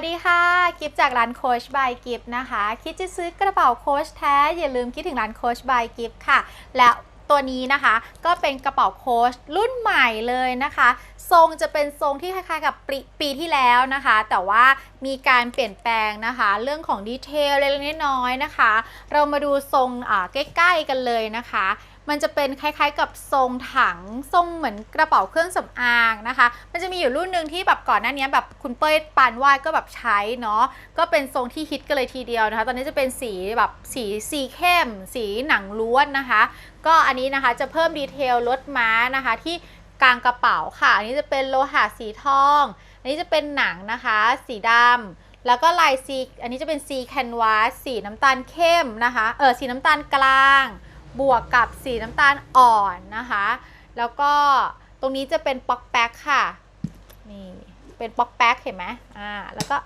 วัสดีค่ะ กิฟจากร้านโคชบายกิฟนะคะ คิดจะซื้อกระเป๋าโคชแท้ อย่าลืมคิดถึงร้านโคชบายกิฟค่ะ และตัวนี้นะคะก็เป็นกระเป๋าโค้ชรุ่นใหม่เลยนะคะ ทรงจะเป็นทรงที่คล้ายๆกับปีปีที่แล้วนะคะ แต่ว่ามีการเปลี่ยนแปลงนะคะ เรื่องของดีเทลเล็กๆน้อยๆนะคะ เรามาดูทรงใกล้ๆกันเลยนะคะ มันจะเป็นคล้ายๆกับทรงถังทรงเหมือนกระเป๋าเครื่องสำอางนะคะ มันจะมีอยู่รุ่นหนึ่งที่แบบก่อนหน้านี้แบบคุณเป้ยปานวาดก็แบบใช้เนาะก็เป็นทรงที่ฮิตกันเลยทีเดียวนะคะ ตอนนี้จะเป็นสีแบบสีสีเข้ม สีหนังล้วนนะคะ ก็อันนี้นะคะจะเพิ่มดีเทลลดม้านะคะที่กลางกระเป๋าค่ะ อันนี้จะเป็นโลหะสีทอง อันนี้จะเป็นหนังนะคะ สีดำ แล้วก็ลายซี อันนี้จะเป็นซีแคนวาสสีน้ำตาลเข้มนะคะ เออสีน้ำตาลกลาง บวกกับสีน้ำตาลอ่อนนะคะ แล้วก็ตรงนี้จะเป็นป๊อกแป๊กค่ะ นี่ เป็นป๊อกแป๊กเห็นไหมอ่า แล้วก็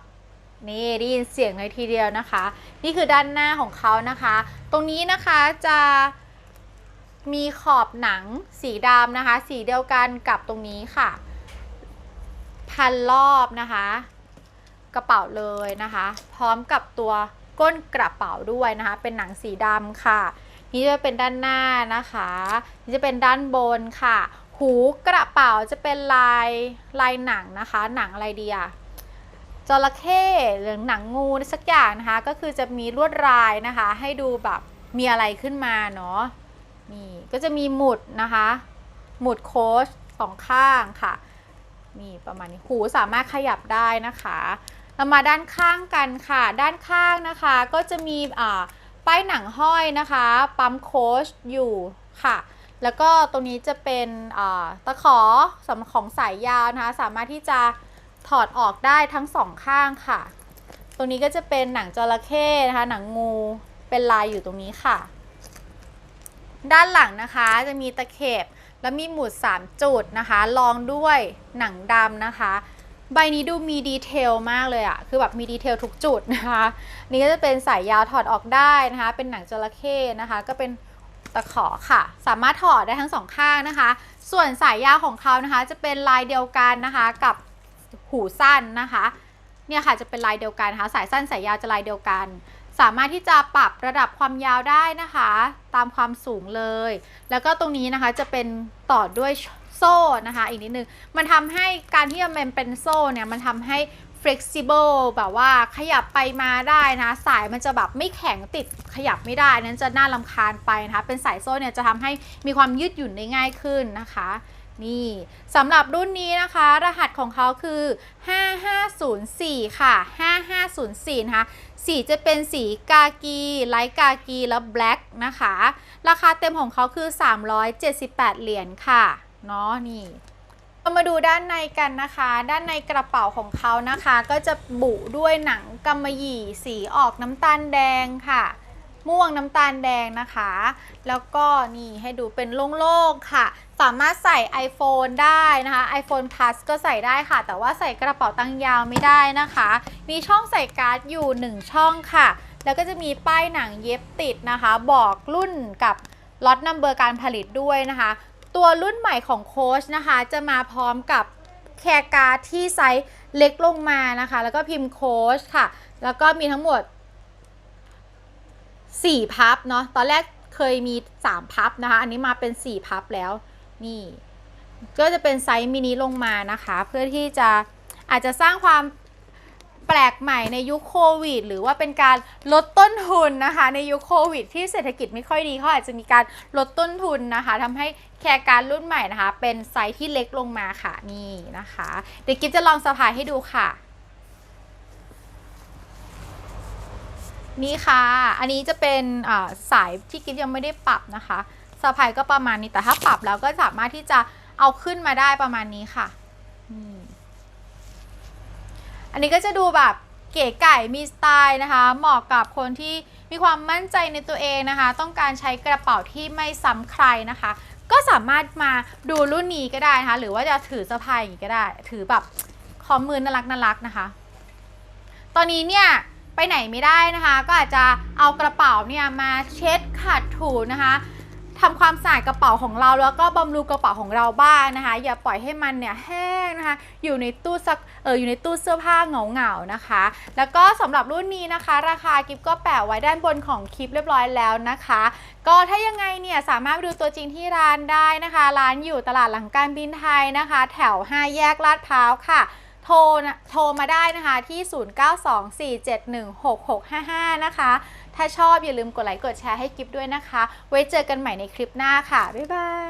นี่ได้ยินเสียงเลยทีเดียวนะคะ นี่คือด้านหน้าของเขานะคะ ตรงนี้นะคะจะมีขอบหนังสีดำนะคะ สีเดียวกันกับตรงนี้ค่ะ พันรอบนะคะ กระเป๋าเลยนะคะ พร้อมกับตัวก้นกระเป๋าด้วยนะคะ เป็นหนังสีดำค่ะ นี่จะเป็นด้านหน้านะคะ นี่จะเป็นด้านบนค่ะ หูกระเป๋าจะเป็นลายลายหนังนะคะ หนังอะไรดีอะจระเข้หรือหนังงูสักอย่างนะคะ ก็คือจะมีลวดลายนะคะ ให้ดูแบบมีอะไรขึ้นมาเนาะนี่ก็จะมีหมุดนะคะ หมุดโค้ชสองข้างค่ะนี่ประมาณนี้หูสามารถขยับได้นะคะ เรามาด้านข้างกันค่ะ ด้านข้างนะคะ ก็จะมีอ่า ป้ายหนังห้อยนะคะ ปั๊มโค้ชอยู่ค่ะ แล้วก็ตรงนี้จะเป็นตะขอสำหรับของสายยาวนะคะ สามารถที่จะถอดออกได้ทั้งสองข้างค่ะ ตรงนี้ก็จะเป็นหนังจระเข้นะคะ หนังงูเป็นลายอยู่ตรงนี้ค่ะ ด้านหลังนะคะจะมีตะเข็บแล้วมีหมุด 3 จุดนะคะรองด้วยหนังดำนะคะ ใบนี้ดูมีดีเทลมากเลยอะคือแบบมีดีเทลทุกจุดนะคะ นี่ก็จะเป็นสายยาวถอดออกได้นะคะ เป็นหนังจระเข้นะคะ ก็เป็นตะขอค่ะ สามารถถอดได้ทั้งสองข้างนะคะ ส่วนสายยาวของเขานะคะ จะเป็นลายเดียวกันนะคะกับหูสั้นนะคะ เนี่ยค่ะจะเป็นลายเดียวกันนะคะ สายสั้นสายยาวจะลายเดียวกัน สามารถที่จะปรับระดับความยาวได้นะคะ ตามความสูงเลย แล้วก็ตรงนี้นะคะจะเป็นต่อด้วย โซ่นะคะ อีกนิดนึง มันทำให้การที่มันเป็นโซ่เนี่ย มันทำให้ flexible แบบว่าขยับไปมาได้นะ สายมันจะแบบไม่แข็งติดขยับไม่ได้ นั้นจะน่าลำคาญไปนะคะ เป็นสายโซ่เนี่ยจะทำให้มีความยืดหยุ่นได้ง่ายขึ้นนะคะนี่สำหรับรุ่นนี้นะคะ รหัสของเขาคือ 5504 ค่ะ 5504 นะคะ สีจะเป็นสีกากี ไลท์กากี แล้วแบล็กนะคะ ราคาเต็มของเขาคือ 378 เหรียญค่ะ เนาะนี่เรามาดูด้านในกันนะคะ ด้านในกระเป๋าของเขานะคะ ก็จะบุด้วยหนังกำมะหยี่สีออกน้ำตาลแดงค่ะ ม่วงน้ำตาลแดงนะคะ แล้วก็นี่ให้ดูเป็นโล่งๆค่ะ สามารถใส่ iPhone ได้นะคะ iPhone Plus ก็ใส่ได้ค่ะ แต่ว่าใส่กระเป๋าตังยาวไม่ได้นะคะ มีช่องใส่การ์ดอยู่ 1 ช่องค่ะ แล้วก็จะมีป้ายหนังเย็บติดนะคะ บอกรุ่นกับล็อตนัมเบอร์การผลิตด้วยนะคะ ตัวรุ่นใหม่ของโค้ชนะคะ จะมาพร้อมกับแคร์การ์ดที่ไซส์เล็กลงมานะคะ แล้วก็พิมพ์โค้ชค่ะ แล้วก็มีทั้งหมด 4 พับเนาะตอนแรกเคยมี 3 พับนะคะ อันนี้มาเป็น 4 พับแล้วนี่ ก็จะเป็นไซส์มินิลงมานะคะ เพื่อที่จะอาจจะสร้างความ แปลกใหม่ในยุคโควิด หรือว่าเป็นการลดต้นทุนนะคะ ในยุคโควิด ที่เศรษฐกิจไม่ค่อยดีเขาอาจจะมีการลดต้นทุนนะคะทำให้แคร์การรุ่นใหม่นะคะ เป็นไซส์ที่เล็กลงมาค่ะนี่นะคะ เดี๋ยวกิ๊จะลองสะพายให้ดูค่ะนี่ค่ะ อันนี้จะเป็นสายที่กิ๊ยังไม่ได้ปรับนะคะสะพายก็ประมาณนี้ แต่ถ้าปรับแล้วก็สามารถที่จะเอาขึ้นมาได้ประมาณนี้ค่ะ อันนี้ก็จะดูแบบเก๋ไก่มีสไตล์นะคะ เหมาะกับคนที่มีความมั่นใจในตัวเองนะคะ ต้องการใช้กระเป๋าที่ไม่ซ้ำใครนะคะ ก็สามารถมาดูรุ่นนี้ก็ได้นะคะ หรือว่าจะถือสะพายอย่างนี้ก็ได้ ถือแบบคอมมือน่ารักน่ารักนะคะ ตอนนี้เนี่ยไปไหนไม่ได้นะคะ ก็อาจจะเอากระเป๋าเนี่ยมาเช็ดขัดถูนะคะ ทำความสะอาดกระเป๋าของเราแล้วก็บำรุงกระเป๋าของเราบ้างนะคะ อย่าปล่อยให้มันเนี่ยแห้งนะคะ อยู่ในตู้ซักเอออยู่ในตู้เสื้อผ้าเหงาๆนะคะ แล้วก็สำหรับรุ่นนี้นะคะ ราคากิฟก็แปะไว้ด้านบนของคลิปเรียบร้อยแล้วนะคะ ก็ถ้ายังไงเนี่ยสามารถดูตัวจริงที่ร้านได้นะคะ ร้านอยู่ตลาดหลังการบินไทยนะคะ แถว 5 แยกลาดพร้าวค่ะ โทรนะโทรมาได้นะคะที่ 0924716655 นะคะ ถ้าชอบอย่าลืมกดไลค์กดแชร์ให้กิฟด้วยนะคะ ไว้เจอกันใหม่ในคลิปหน้าค่ะ บ๊ายบาย